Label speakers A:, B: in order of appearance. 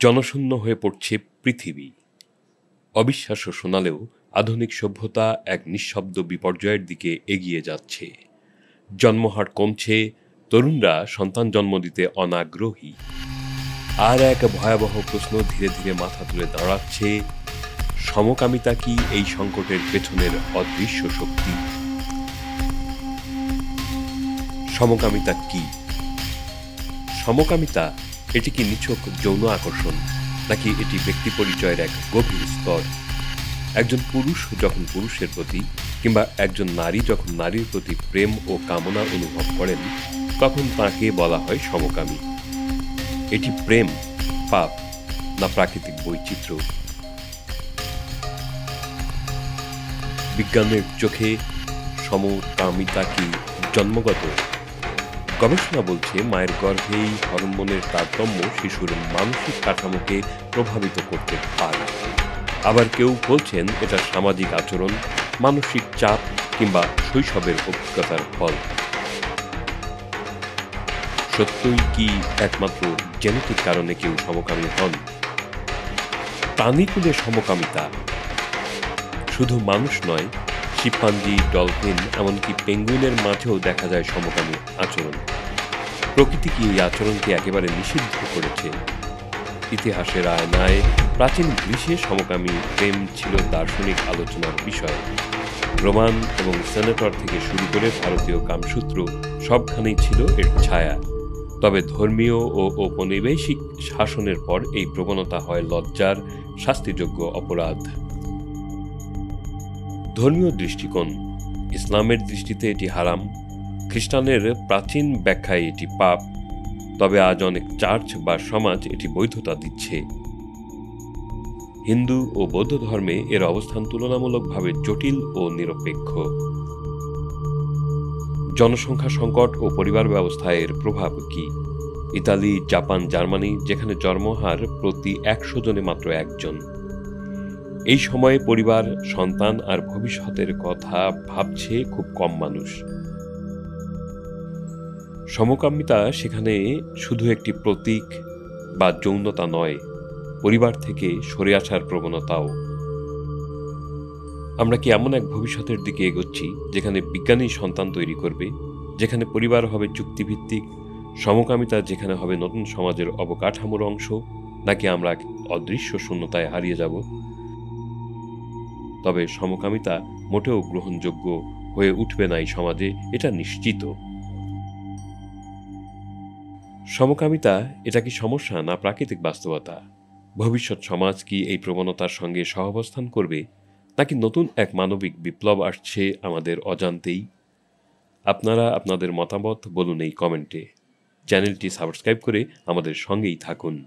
A: জনশূন্য হয়ে পড়ছে পৃথিবী। অবিশ্বাস্য শোনালেও আধুনিক সভ্যতা এক নিঃশব্দ বিপর্যয়ের দিকে এগিয়ে যাচ্ছে। জন্মহার কমছে, তরুণরা সন্তান জন্ম দিতে অনাগ্রহী। আর এক ভয়াবহ প্রশ্ন ধীরে ধীরে মাথা তুলে দাঁড়াচ্ছে, সমকামিতা কি এই সংকটের পেছনের অদৃশ্য শক্তি? সমকামিতা কি? সমকামিতা এটি কি নিছক যৌন আকর্ষণ, নাকি এটি ব্যক্তি পরিচয়ের এক গভীর স্তর? একজন পুরুষ যখন পুরুষের প্রতি, কিংবা একজন নারী যখন নারীর প্রতি প্রেম ও কামনা অনুভব করেন, তখন তাকে বলা হয় সমকামী। এটি প্রেম, পাপ, না প্রাকৃতিক বৈচিত্র্য। বিজ্ঞানের চোখে সমকামিতা কি জন্মগত? গবেষণা বলছে, মায়ের গর্ভেই হরমোনের তারতম্য শিশুর মানসিক কাঠামোকে প্রভাবিত করতে পারে। আবার কেউ বলছেন, এটা সামাজিক আচরণ, মানসিক চাপ কিংবা শৈশবের অভিজ্ঞতার ফল। সত্যই কি একমাত্র জেনেটিক কারণে কেউ সমকামী হন? প্রাণীকুলে সমকামিতা শুধু মানুষ নয় শিম্পাঞ্জি ডলফিন, এমনকি পেঙ্গুইনের মাঝেও দেখা যায় সমকামী আচরণ। প্রকৃতি কি এই আচরণকে একেবারে নিষিদ্ধ করেছে? ইতিহাসের আয়নায় প্রাচীন গ্রীসে সমকামী প্রেম ছিল দার্শনিক আলোচনার বিষয়। রোমান এবং সেনেটর থেকে শুরু করে ভারতীয় কামসূত্র সবখানেই ছিল এর ছায়া। তবে ধর্মীয় ও ঔপনিবেশিক শাসনের পর এই প্রবণতা হয় লজ্জার, শাস্তিযোগ্য অপরাধ। ধর্মীয় দৃষ্টিকোণ, ইসলামের দৃষ্টিতে এটি হারাম, খ্রিস্টানের প্রাচীন ব্যাখ্যায় এটি পাপ, তবে আজ অনেক চার্চ বা সমাজ এটি বৈধতা দিচ্ছে। হিন্দু ও বৌদ্ধ ধর্মে এর অবস্থান তুলনামূলকভাবে জটিল ও নিরপেক্ষ। জনসংখ্যা সংকট ও পরিবার ব্যবস্থায় এর প্রভাব কি? ইতালি, জাপান, জার্মানি, যেখানে জন্মহার প্রতি একশো জনে মাত্র একজন। এই সময়ে পরিবার, সন্তান আর ভবিষ্যতের কথা ভাবছে খুব কম মানুষ। সমকামিতা সেখানে শুধু একটি প্রতীক বা যৌনতা নয়, পরিবার থেকে সরে আসার প্রবণতাও। আমরা কি এমন এক ভবিষ্যতের দিকে এগোচ্ছি, যেখানে বিজ্ঞানী সন্তান তৈরি করবে, যেখানে পরিবার হবে চুক্তিভিত্তিক, সমকামিতা যেখানে হবে নতুন সমাজের অবকাঠামোর অংশ, নাকি আমরা অদৃশ্য শূন্যতায় হারিয়ে যাব? তবে সমকামিতা মোটেও গ্রহণযোগ্য হয়ে উঠবে না এই সমাজে, এটা নিশ্চিত। সমকামিতা, এটা কি সমস্যা না প্রাকৃতিক বাস্তবতা? ভবিষ্যৎ সমাজ কি এই প্রবণতার সঙ্গে সহাবস্থান করবে? নাকি নতুন এক মানবিক বিপ্লব আসছে আমাদের অজান্তেই? আপনারা আপনাদের মতামত বলুন এই কমেন্টে। চ্যানেলটি সাবস্ক্রাইব করে আমাদের সঙ্গেই থাকুন।